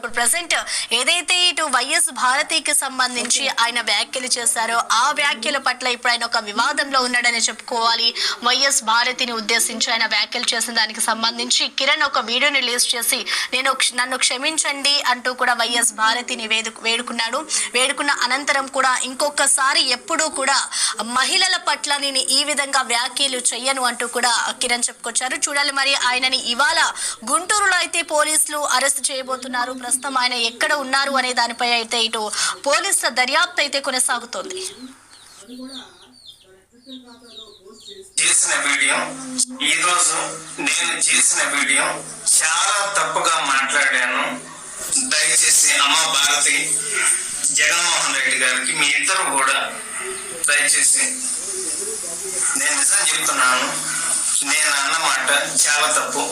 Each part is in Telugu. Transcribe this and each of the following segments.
ఇప్పుడు ప్రెసెంట్ ఏదైతే ఇటు వైఎస్ భారతికి సంబంధించి ఆయన వ్యాఖ్యలు చేశారో ఆ వ్యాఖ్యల పట్ల ఇప్పుడు ఆయన ఒక వివాదంలో ఉన్నాడని చెప్పుకోవాలి. వైఎస్ భారతిని ఉద్దేశించి ఆయన వ్యాఖ్యలు చేసిన దానికి సంబంధించి కిరణ్ ఒక వీడియో రిలీజ్ చేసి నేను నన్ను క్షమించండి అంటూ కూడా వైఎస్ భారతిని వేడు వేడుకున్నాడు. వేడుకున్న అనంతరం కూడా ఇంకొకసారి ఎప్పుడూ కూడా మహిళల పట్ల నేను ఈ విధంగా వ్యాఖ్యలు చెయ్యను అంటూ కూడా కిరణ్ చెప్పుకొచ్చారు. చూడాలి మరి ఆయనని ఇవాళ గుంటూరులో అయితే పోలీసులు అరెస్ట్ చేయబోతున్నారు. ప్రస్తుతం ఆయన ఎక్కడ ఉన్నారు అనే దానిపై అయితే ఇటు పోలీసుల దర్యాప్తు అయితే కొనసాగుతోంది. చేసిన వీడియో ఈ రోజు నేను చేసిన వీడియో చాలా తప్పుగా మాట్లాడాను. దయచేసి అమ్మ భారతి జగన్మోహన్ రెడ్డి గారికి మీ ఇద్దరు కూడా దయచేసి నేను నిజం చెప్తున్నాను నేను అన్నమాట చాలా తప్పు.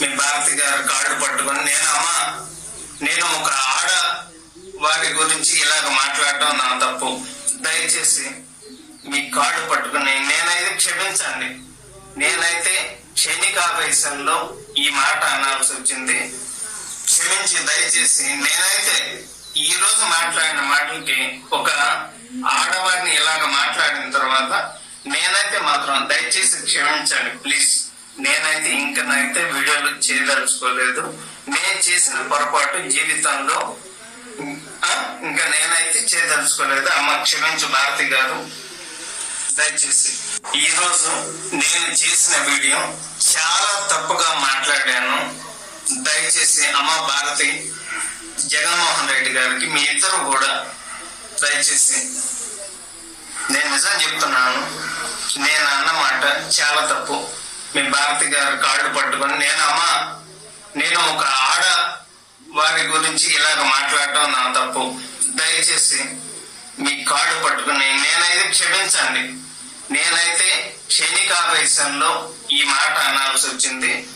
మీ భారతి గారు కాళ్ళు పట్టుకొని నేను అమ్మ నేను ఒక ఆడ వారి గురించి ఇలాగ మాట్లాడటం నా తప్పు. దయచేసి మీ కార్డు పట్టుకుని నేనైతే క్షమించండి. నేనైతే క్షణికావేశంలో ఈ మాట అనాల్సి వచ్చింది. క్షమించి దయచేసి నేనైతే ఈ రోజు మాట్లాడిన మాటలకి ఒక ఆడవారిని ఇలాగ మాట్లాడిన తర్వాత నేనైతే మాత్రం దయచేసి క్షమించండి ప్లీజ్. నేనైతే ఇంకా నైతే వీడియోలు చేయదలుచుకోలేదు. నేను చేసిన పొరపాటు జీవితంలో ఇంకా నేనైతే చేయదలుచుకోలేదు. అమ్మ క్షమించు భారతి గారు. దయచేసి. ఈరోజు నేను చేసిన వీడియో చాలా తప్పుగా మాట్లాడాను. దయచేసి అమ్మ భారతి జగన్మోహన్ రెడ్డి గారికి మీ ఇద్దరు కూడా దయచేసి. నేను నిజం చెప్తున్నాను. నేను అన్నమాట చాలా తప్పు. మీ భారతి గారు కాళ్ళు పట్టుకొని నేను అమ్మా నేను ఒక ఆడ వారి గురించి ఇలాగ మాట్లాడటం నా తప్పు. దయచేసి మీ కాళ్ళు పట్టుకుని నేనైతే క్షమించండి. నేనైతే క్షణికావేశంలో ఈ మాట అనాల్సి వచ్చింది.